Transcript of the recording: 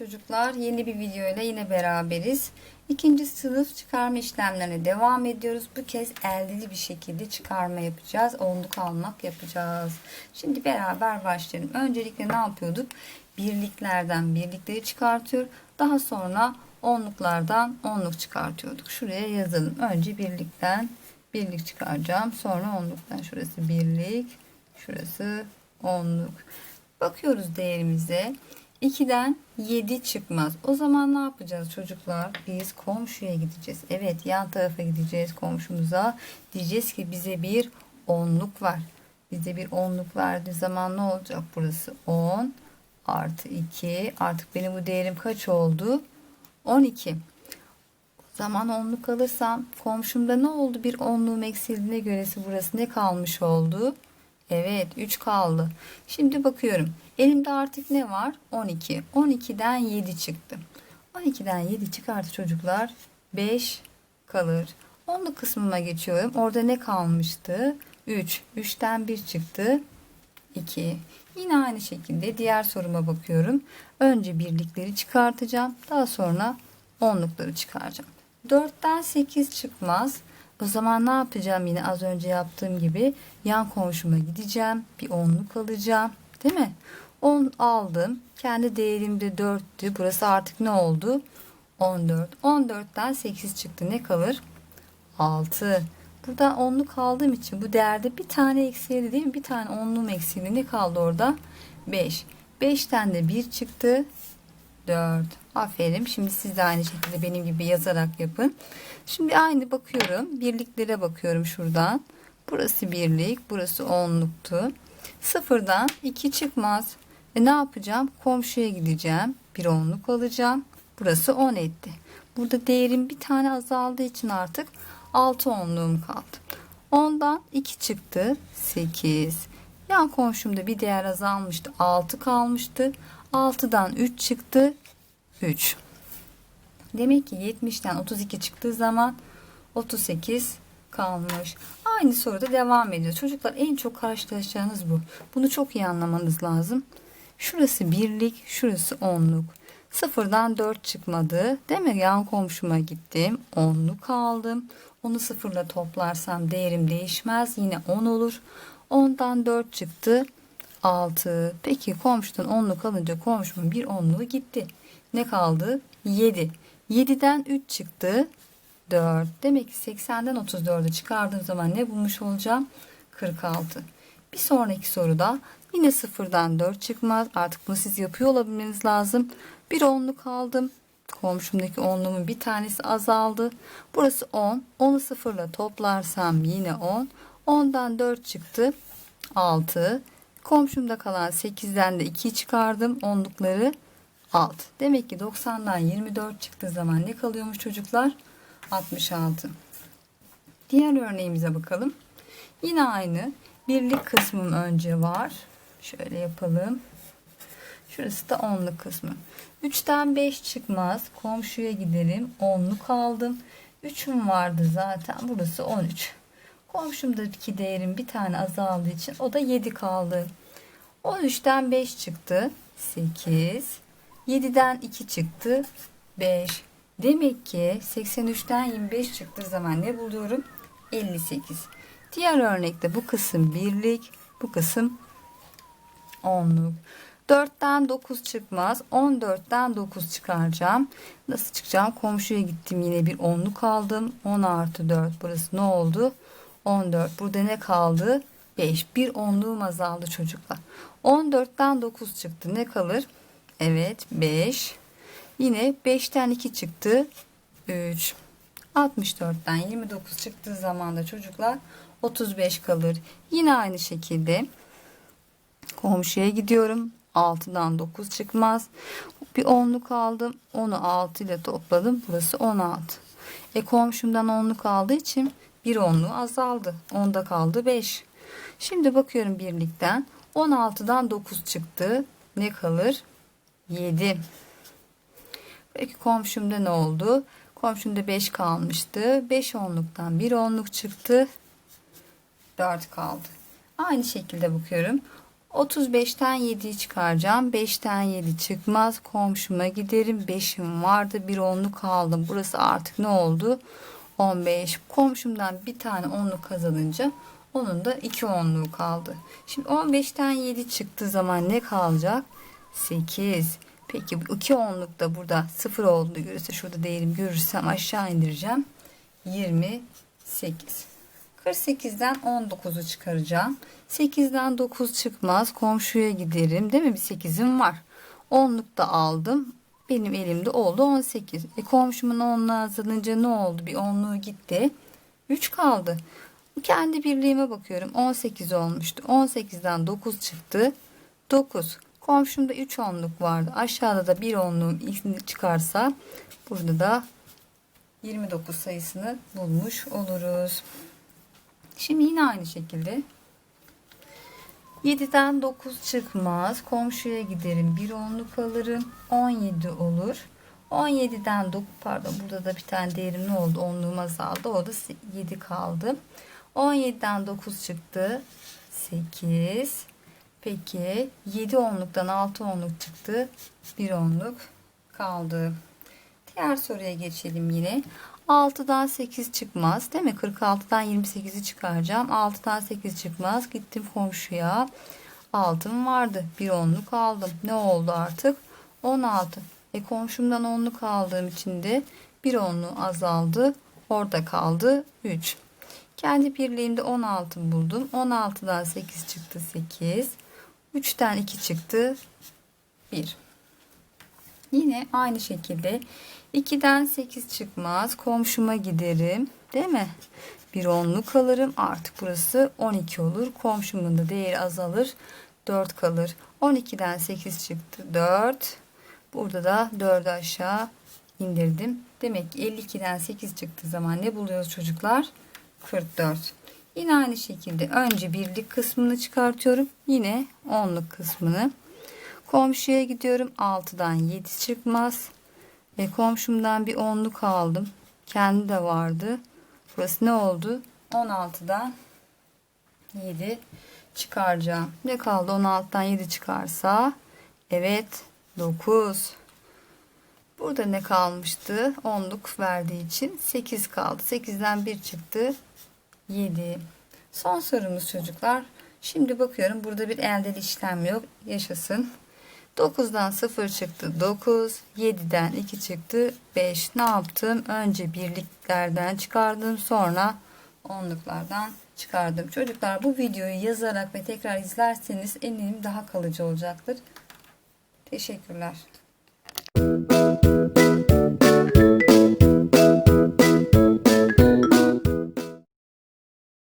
çocuklar. Yeni bir video ile yine beraberiz. İkinci sınıf çıkarma işlemlerine devam ediyoruz. Bu kez eldeli bir şekilde çıkarma yapacağız. Onluk almak yapacağız. Şimdi beraber başlayalım. Öncelikle ne yapıyorduk? Birliklerden birlikleri çıkartıyor. Daha sonra onluklardan onluk çıkartıyorduk. Şuraya yazalım. Önce birlikten birlik çıkaracağım. Sonra onluktan. Şurası birlik. Şurası onluk. Bakıyoruz değerimize. 2'den 7 çıkmaz. O zaman ne yapacağız çocuklar? Biz komşuya gideceğiz. Evet yan tarafa gideceğiz komşumuza. Diyeceğiz ki bize bir onluk var. Bize bir onluk verdiği zaman ne olacak? Burası 10 artı 2. Artık benim bu değerim kaç oldu? 12. O zaman onluk alırsam komşumda ne oldu? Bir onluğum eksildiğine göresi burası ne kalmış oldu? Evet 3 kaldı. Şimdi bakıyorum. Elimde artık ne var? 12. 12'den 7 çıktı. 12'den 7 çıkartı çocuklar 5 kalır. Onlu kısmıma geçiyorum. Orada ne kalmıştı? 3. 3'ten 1 çıktı. 2. Yine aynı şekilde diğer soruma bakıyorum. Önce birlikleri çıkartacağım. Daha sonra onlukları çıkaracağım. 4'ten 8 çıkmaz. O zaman ne yapacağım yine az önce yaptığım gibi yan komşuma gideceğim. Bir onluk alacağım. Değil mi? 10 aldım. Kendi değerim de 4'tü. Burası artık ne oldu? 14. 14'ten 8 çıktı. Ne kalır? 6. Burada onluk aldığım için bu değerde bir tane eksildi değil mi? Bir tane onluğum eksildi. Ne kaldı orada? 5. 5'ten de 1 çıktı. 4. Aferin. Şimdi siz de aynı şekilde benim gibi yazarak yapın. Şimdi aynı bakıyorum. Birliklere bakıyorum şuradan. Burası birlik. Burası onluktu. Sıfırdan 2 çıkmaz. E ne yapacağım? Komşuya gideceğim. Bir onluk alacağım. Burası 10 etti. Burada değerim bir tane azaldığı için artık 6 onluğum kaldı. 10'dan 2 çıktı. 8. Yan komşumda bir değer azalmıştı. 6 kalmıştı. 6'dan 3 çıktı. 3. Demek ki 70'ten 32 çıktığı zaman 38 kalmış. Aynı soruda devam ediyor. Çocuklar en çok karşılaşacağınız bu. Bunu çok iyi anlamanız lazım. Şurası birlik, şurası onluk. Sıfırdan 4 çıkmadı. Değil mi? Yan komşuma gittim. Onluk aldım. Onu sıfırla toplarsam değerim değişmez. Yine 10 olur. 10'dan 4 çıktı. 6. Peki komşudan onluk alınca komşumun bir onluğu gitti. Ne kaldı? 7. 7'den 3 çıktı. 4. Demek ki 80'den 34'ü çıkardığım zaman ne bulmuş olacağım? 46. Bir sonraki soruda yine sıfırdan 4 çıkmaz. Artık bunu siz yapıyor olabilmeniz lazım. Bir onluk aldım. Komşumdaki onluğumun bir tanesi azaldı. Burası 10. 10'u sıfırla toplarsam yine 10. 10'dan 4 çıktı. 6. Komşumda kalan 8'den de 2 çıkardım. Onlukları 6. Demek ki 90'dan 24 çıktığı zaman ne kalıyormuş çocuklar? 66. Diğer örneğimize bakalım. Yine aynı. Birlik kısmım önce var. Şöyle yapalım. Şurası da onluk kısmı. 3'ten 5 çıkmaz. Komşuya gidelim. Onluk aldım. 3'üm vardı zaten. Burası 13. Komşumdaki değerim bir tane azaldığı için o da 7 kaldı. 13'ten 5 çıktı. 8. 7'den 2 çıktı. 5. Demek ki 83'ten 25 çıktığı zaman ne buluyorum? 58. Diğer örnekte bu kısım birlik, bu kısım onluk. 4'ten 9 çıkmaz. 14'ten 9 çıkaracağım. Nasıl çıkacağım? Komşuya gittim yine bir onluk aldım. 10 artı 4. Burası ne oldu? 14. Burada ne kaldı? 5. Bir onluğum azaldı çocuklar. 14'ten 9 çıktı. Ne kalır? Evet 5. Yine 5'ten 2 çıktı. 3. 64'ten 29 çıktığı zaman da çocuklar 35 kalır. Yine aynı şekilde komşuya gidiyorum. 6'dan 9 çıkmaz. Bir onluk aldım. Onu 6 ile topladım. Burası 16. E komşumdan onluk aldığı için bir onluğu azaldı. Onda kaldı 5. Şimdi bakıyorum birlikten. 16'dan 9 çıktı. Ne kalır? 7. Peki komşumda ne oldu? Komşumda 5 kalmıştı. 5 onluktan 1 onluk çıktı. 4 kaldı. Aynı şekilde bakıyorum. 35'ten 7'yi çıkaracağım. 5'ten 7 çıkmaz. Komşuma giderim. 5'im vardı. Bir onluk aldım. Burası artık ne oldu? 15. Komşumdan bir tane onluk kazanınca onun da 2 onluğu kaldı. Şimdi 15'ten 7 çıktığı zaman ne kalacak? 8. Peki bu 2 onluk da burada 0 olduğunu görürse şurada değerim görürsem aşağı indireceğim. 28. 48'den 19'u çıkaracağım. 8'den 9 çıkmaz. Komşuya giderim. Değil mi? Bir 8'im var. 10'luk da aldım. Benim elimde oldu 18. E komşumun 10'luğu azalınca ne oldu? Bir 10'luğu gitti. 3 kaldı. Kendi birliğime bakıyorum. 18 olmuştu. 18'den 9 çıktı. 9. Komşumda 3 onluk vardı. Aşağıda da 1 onluğum çıkarsa burada da 29 sayısını bulmuş oluruz. Şimdi yine aynı şekilde 7'den 9 çıkmaz. Komşuya giderim. Bir onluk alırım. 17 olur. 17'den 9 pardon burada da bir tane değerim ne oldu? Onluğum azaldı. O da 7 kaldı. 17'den 9 çıktı. 8. Peki 7 onluktan 6 onluk çıktı. 1 onluk kaldı. Diğer soruya geçelim yine. 6'dan 8 çıkmaz değil mi? 46'dan 28'i çıkaracağım. 6'dan 8 çıkmaz. Gittim komşuya. Altın vardı. Bir onluk aldım. Ne oldu artık? 16. E komşumdan onluk aldığım için de bir onluğu azaldı. Orada kaldı 3. Kendi birliğimde 16 buldum. 16'dan 8 çıktı 8. 3'ten 2 çıktı 1. Yine aynı şekilde 2'den 8 çıkmaz. Komşuma giderim. Değil mi? Bir onluk alırım. Artık burası 12 olur. Komşumun da değeri azalır. 4 kalır. 12'den 8 çıktı. 4. Burada da 4'ü aşağı indirdim. Demek ki 52'den 8 çıktığı zaman ne buluyoruz çocuklar? 44. Yine aynı şekilde önce birlik kısmını çıkartıyorum. Yine onluk kısmını. Komşuya gidiyorum. 6'dan 7 çıkmaz. E, komşumdan bir onluk aldım. Kendi de vardı. Burası ne oldu? 16'dan 7 çıkaracağım. Ne kaldı? 16'dan 7 çıkarsa evet 9. Burada ne kalmıştı? Onluk verdiği için 8 kaldı. 8'den 1 çıktı. 7. Son sorumuz çocuklar. Şimdi bakıyorum burada bir elde işlem yok. Yaşasın. 9'dan 0 çıktı 9. 7'den 2 çıktı 5. Ne yaptım? Önce birliklerden çıkardım. Sonra onluklardan çıkardım. Çocuklar bu videoyu yazarak ve tekrar izlerseniz eminim daha kalıcı olacaktır. Teşekkürler.